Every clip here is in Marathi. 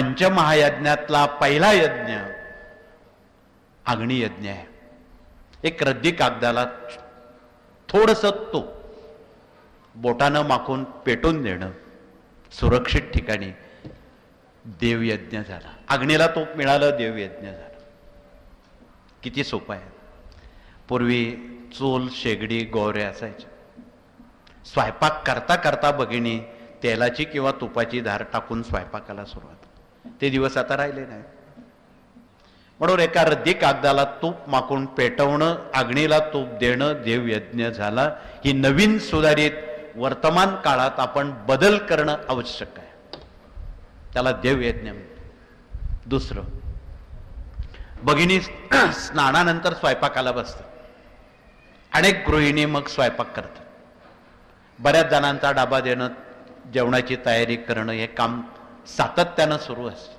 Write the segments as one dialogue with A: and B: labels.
A: पंचमहायज्ञातला पहिला यज्ञ अग्नियज्ञ आहे. एक रद्दी कागदाला थोडस तो बोटानं माखून पेटून देणं सुरक्षित ठिकाणी देवयज्ञ झाला. अग्नीला तो मिळालं देवयज्ञ झाला. किती सोपं आहे. पूर्वी चूल शेगडी गोवरे असायचे. स्वयंपाक करता करता भगिनी तेलाची किंवा तुपाची धार टाकून स्वयंपाकाला सुरुवात ते दिवस आता राहिले नाही म्हणून एका रद्दी कागदाला तूप माकून पेटवणं आग्नीला तूप देणं देवयज्ञ झाला ही नवीन सुधारित वर्तमान काळात आपण बदल करणं आवश्यक आहे. त्याला देवयज्ञ म्हणतो दुसरं भगिनी स्नानानंतर स्वयंपाकाला बसतात. अनेक गृहिणी मग स्वयंपाक करतात. बऱ्याच जणांचा डाबा देणं जेवणाची तयारी करणं हे काम सातत्यानं सुरू असते.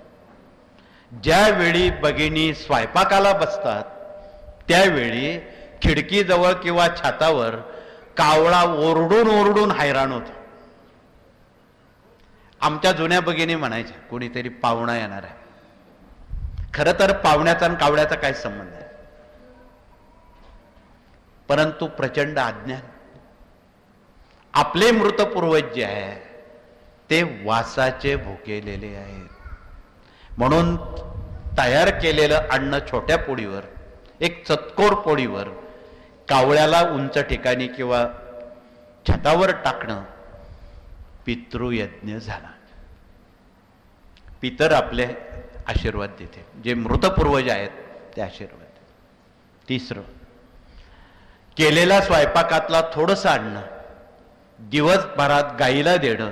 A: ज्यावेळी भगिनी स्वयंपाकाला बसतात त्यावेळी खिडकीजवळ किंवा छातावर कावळा ओरडून ओरडून हैराण होतो. आमच्या जुन्या भगिनी म्हणायच्या कोणीतरी पाहुणा येणार आहे. खरं तर पाहुण्याचा आणि कावळ्याचा काय संबंध आहे परंतु प्रचंड अज्ञान आपले मृत पूर्वज जे आहे ते वासाचे भुकेलेले आहेत. म्हणून तयार केलेलं अन्न छोट्या पोळीवर एक चतकोर पोळीवर कावळ्याला उंच ठिकाणी किंवा छतावर टाकणं पितृयज्ञ झाला. पितर आपले आशीर्वाद देते. जे मृत पूर्वज आहेत ते आशीर्वाद देते. तिसरं केलेल्या स्वयंपाकातला थोडंसं अन्न दिवसभरात गाईला देणं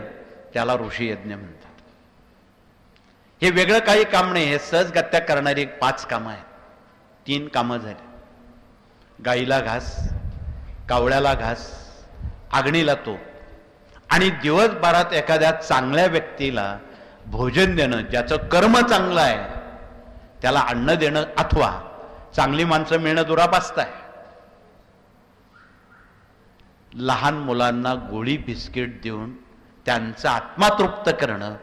A: त्याला ऋषी यज्ञ म्हणतात. हे वेगळं काही काम नाही हे सहजगत्या करणारी एक पाच कामं आहेत. तीन कामं झाली. गाईला घास कावळ्याला घास आगणीला तो आणि दिवसभरात एखाद्या चांगल्या व्यक्तीला भोजन देणं ज्याचं कर्म चांगलं आहे त्याला अन्न देणं अथवा चांगली माणसं मिळणं दुरापास्त आहे. लहान मुलांना गोळी बिस्किट देऊन त्यांचा आत्मा तृप्त करणं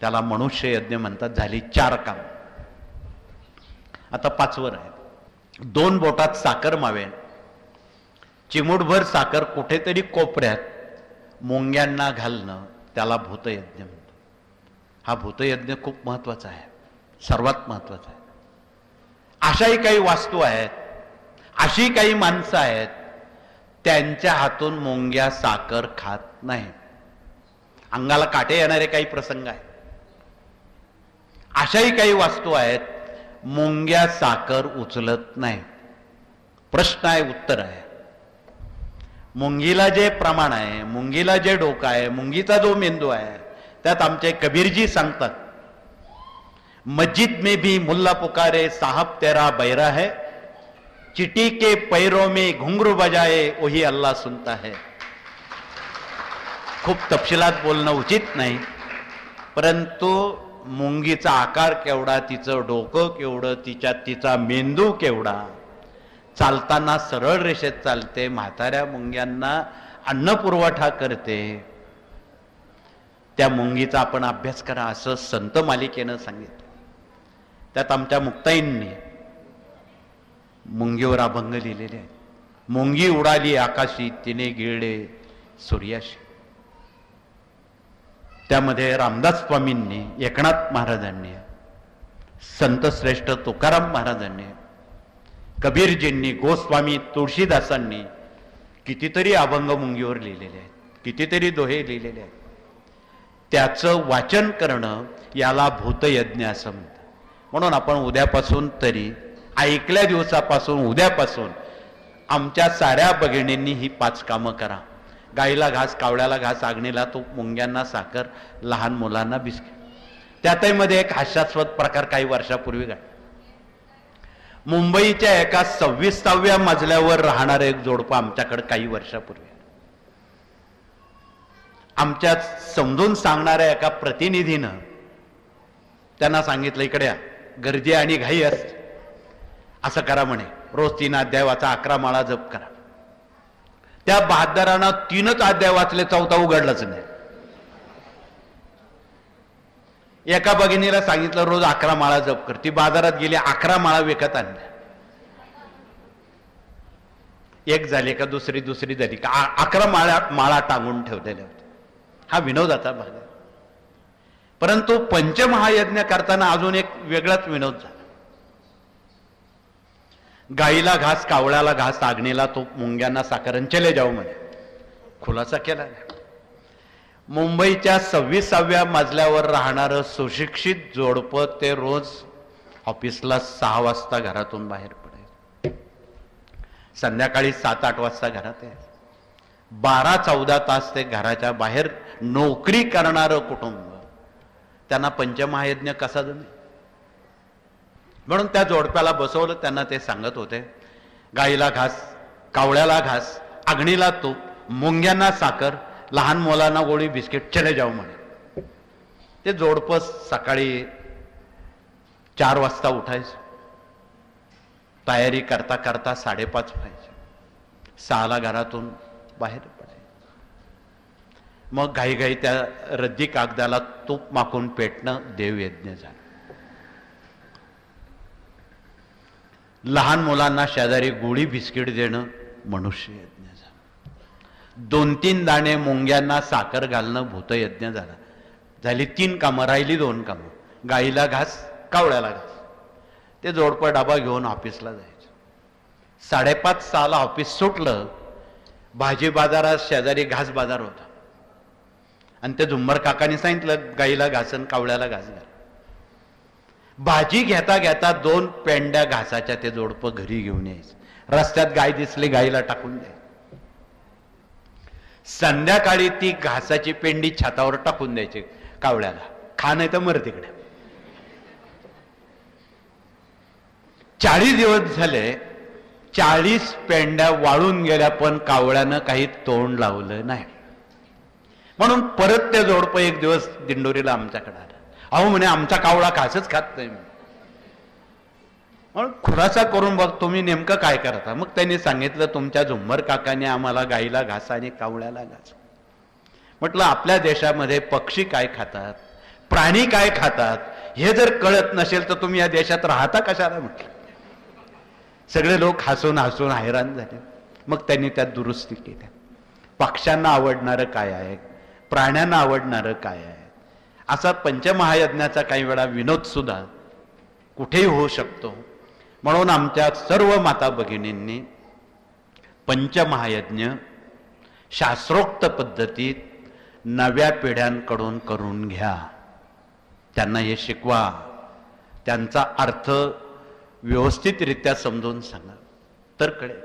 A: त्याला मनुष्य यज्ञ म्हणतात झाली चार काम. आता पाचवर आहेत. दोन बोटात साखर मावेन. चिमूटभर साखर कुठेतरी कोपऱ्यात मुंग्यांना घालणं त्याला भूतयज्ञ म्हणतो हा भूतयज्ञ खूप महत्त्वाचा आहे. सर्वात महत्त्वाचा आहे. अशाही काही वास्तू आहेत. अशी काही माणसं आहेत त्यांच्या हातून मुंग्या साखर खात नाहीत. अंगाला काटे येणारे काही प्रसंग आहेत. अशाही काही वास्तू आहेत मुंग्या साखर उचलत नाही. प्रश्न आहे उत्तर आहे. मुंगीला जे प्रमाण आहे मुंगीला जे डोकं आहे मुंगीचा जो मेंदू आहे त्यात आमचे कबीरजी सांगतात मस्जिद में भी मुल्ला पुकारे साहब तेरा बैरा है चिटी के पैरों में घुंघरू बजाए वही अल्लाह सुनता है. खूप तपशिलात बोलणं उचित नाही. परंतु मुंगीचा आकार केवढा तिचं डोकं केवढं तिच्यात तिचा मेंदू केवढा चालताना सरळ रेषेत चालते म्हाताऱ्या मुंग्यांना अन्न पुरवठा करते. त्या मुंगीचा आपण अभ्यास करा असं संत मालिकेनं सांगितलं. त्यात आमच्या मुक्ताईंनी मुंगीवर अभंग लिहिलेले आहेत. मुंगी उडाली आकाशी तिने गिळले सूर्याशी. त्यामध्ये रामदास स्वामींनी एकनाथ महाराजांनी संत श्रेष्ठ तुकाराम महाराजांनी कबीरजींनी गोस्वामी तुळशीदासांनी कितीतरी अभंग मुंगीवर लिहिलेले आहेत कितीतरी दोहे लिहिलेले आहेत. त्याचं वाचन करणं याला भूतयज्ञ असं म्हणतात. म्हणून आपण उद्यापासून तरी ऐकल्या दिवसापासून उद्यापासून आमच्या साऱ्या भगिनींनी ही पाच कामं करा. गाईला घास कावळ्याला घास आगणीला तो मुंग्यांना साखर लहान मुलांना बिस्किट. त्यातही मध्ये एक हास्यास्पद प्रकार काही वर्षापूर्वी घडला. मुंबईच्या एका सव्वीसाव्या मजल्यावर राहणार एक जोडपं आमच्याकडे काही वर्षापूर्वी आमच्या समजून सांगणाऱ्या एका प्रतिनिधीनं त्यांना सांगितलं इकडे गर्दी आणि घाई असते. असं करा म्हणे. रोज तीन अध्याय वाचा अकरा माळा जप करा. त्या बहादरानं तीनच अध्याय वाचले चौथा उघडलाच नाही. एका भगिनीला सांगितलं रोज अकरा माळा जप कर. ती बाजारात गेली अकरा माळा विकत आणल्या. एक झाली का दुसरी दुसरी झाली. का अकरा माळा माळा टांगून ठेवलेल्या होत्या. हा विनोदाचा भाग आहे. परंतु पंचमहायज्ञ करताना अजून एक वेगळाच विनोद झाला. गाईला घास कावळ्याला घास आग्नेला तो मुंग्यांना साखरण चले जाऊ म्हणे. खुलासा केला मुंबईच्या सव्वीसाव्या मजल्यावर राहणारं सुशिक्षित जोडपं ते रोज ऑफिसला सहा वाजता घरातून बाहेर पडायचं संध्याकाळी सात आठ वाजता घरात यायचं. बारा चौदा तास ते घराच्या बाहेर नोकरी करणारं कुटुंब. त्यांना पंचमहायज्ञ कसा जमेल? म्हणून त्या जोडप्याला बसवलं त्यांना ते सांगत होते गाईला घास कावळ्याला घास आगणीला तूप मुंग्यांना साखर लहान मुलांना गोळी बिस्किट चले जाऊ म्हणे. ते जोडपं सकाळी चार वाजता उठायचं. तयारी करता करता साडेपाच व्हायचे सहाला घरातून बाहेर मग घाईघाई त्या रद्दी कागदाला तूप माकून पेटणं देवयज्ञ झालं. लहान मुलांना शेजारी गोळी बिस्किट देणं मनुष्य यज्ञ झालं. दोन तीन दाणे मुंग्यांना साखर घालणं भूतयज्ञ झाला. झाली तीन कामं राहिली दोन कामं. गाईला घास कावळ्याला घास. ते जोडपं डबा घेऊन ऑफिसला जायचं. साडेपाच सहाला ऑफिस सुटलं. भाजी बाजारात शेजारी घास बाजार होता. आणि ते झुंबर काकाने सांगितलं गाईला घासन कावळ्याला घास घाल. भाजी घेता घेता दोन पेंड्या घासाच्या ते जोडपं घरी घेऊन यायचं. रस्त्यात गाय दिसली गाईला टाकून द्यायचं. संध्याकाळी ती घासाची पेंडी छतावर टाकून द्यायची कावळ्याला. खा नाही तर मर तिकडे. चाळीस दिवस झाले चाळीस पेंड्या वाळून गेल्या पण कावळ्यानं काही तोंड लावलं नाही. म्हणून परत ते जोडपं एक दिवस दिंडोरीला आमच्याकडे आलं. अहो म्हणे आमचा कावळा कासच खात नाही म्हणून खुलासा करून बघ तुम्ही नेमकं काय करता? मग त्यांनी सांगितलं तुमच्या झुंबर काकाने आम्हाला गाईला घास आणि कावळ्याला घास. म्हटलं आपल्या देशामध्ये पक्षी काय खातात? प्राणी काय खातात? हे जर कळत नसेल तर तुम्ही या देशात राहता कशाला म्हटलं? सगळे लोक हसून हसून हैराण झाले. मग त्यांनी त्यात दुरुस्ती केल्या. पक्ष्यांना आवडणारं काय आहे? प्राण्यांना आवडणारं काय आहे? असा पंचमहायज्ञाचा काही वेळा विनोद सुद्धा कुठेही होऊ शकतो. म्हणून आमच्या सर्व माता भगिनींनी पंचमहायज्ञ शास्त्रोक्त पद्धतीत नव्या पिढ्यांकडून करून घ्या. त्यांना हे शिकवा. त्यांचा अर्थ व्यवस्थितरित्या समजून सांगा. तर कळेल.